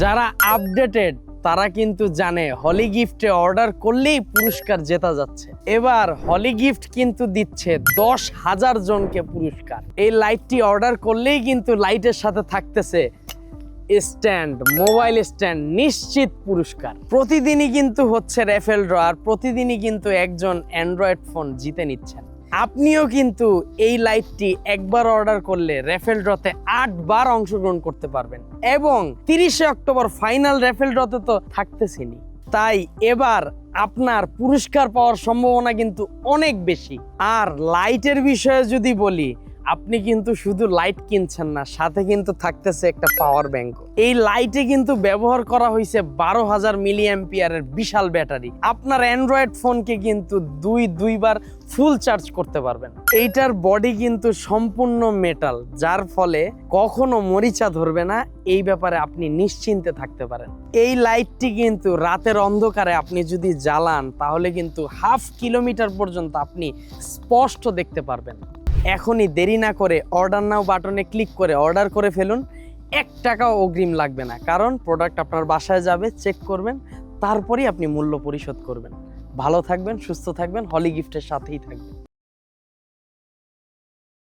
যারা আপডেটেড তারা কিন্তু জানে হলি গিফটে অর্ডার করলেই পুরস্কার জেতা যাচ্ছে। এবার হলি গিফট কিন্তু দিচ্ছে দশ হাজার জনকে পুরস্কার। এই লাইটটি অর্ডার করলেই কিন্তু লাইটের সাথে থাকতেছে স্ট্যান্ড মোবাইল স্ট্যান্ড নিশ্চিত পুরস্কার। প্রতিদিনই কিন্তু হচ্ছে রেফেল ড্র আর প্রতিদিনই কিন্তু একজন অ্যান্ড্রয়েড ফোন জিতে নিচ্ছেন। আপনিও কিন্তু এই লাইটটি একবার অর্ডার করলে রেফেল ড্রতে আটবার অংশগ্রহণ করতে পারবেন। এবং তিরিশে অক্টোবর ফাইনাল রেফেল ড্রতে তো থাকতেছেনি তাই এবার আপনার পুরস্কার পাওয়ার সম্ভাবনা কিন্তু অনেক বেশি। আর লাইটের বিষয়ে যদি বলি আপনি কিন্তু শুধু লাইট কিনছেন না, সাথে কিন্তু থাকতেছে একটা পাওয়ার ব্যাংক এই লাইটে কিন্তু ব্যবহার করা হয়েছে বারো হাজার মিলি অ্যাম্পিয়ারের বিশাল ব্যাটারি। আপনার অ্যান্ড্রয়েড ফোনকে কিন্তু দুই, দুইবার ফুল চার্জ করতে পারবেন। এইটার বডি কিন্তু সম্পূর্ণ মেটাল যার ফলে কখনো মরিচা ধরবে না, এই ব্যাপারে আপনি নিশ্চিন্তে থাকতে পারেন। এই লাইটটি কিন্তু রাতের অন্ধকারে আপনি যদি জ্বালান, তাহলে কিন্তু হাফ কিলোমিটার পর্যন্ত আপনি স্পষ্ট দেখতে পারবেন। এখনই দেরি না করে অর্ডার নাও বাটনে ক্লিক করে অর্ডার করে ফেলুন। এক টাকাও অগ্রিম লাগবে না, কারণ প্রোডাক্ট আপনার বাসায় যাবে চেক করবেন, তারপরেই আপনি মূল্য পরিশোধ করবেন। ভালো থাকবেন, সুস্থ থাকবেন, হলি গিফটের সাথেই থাকবেন।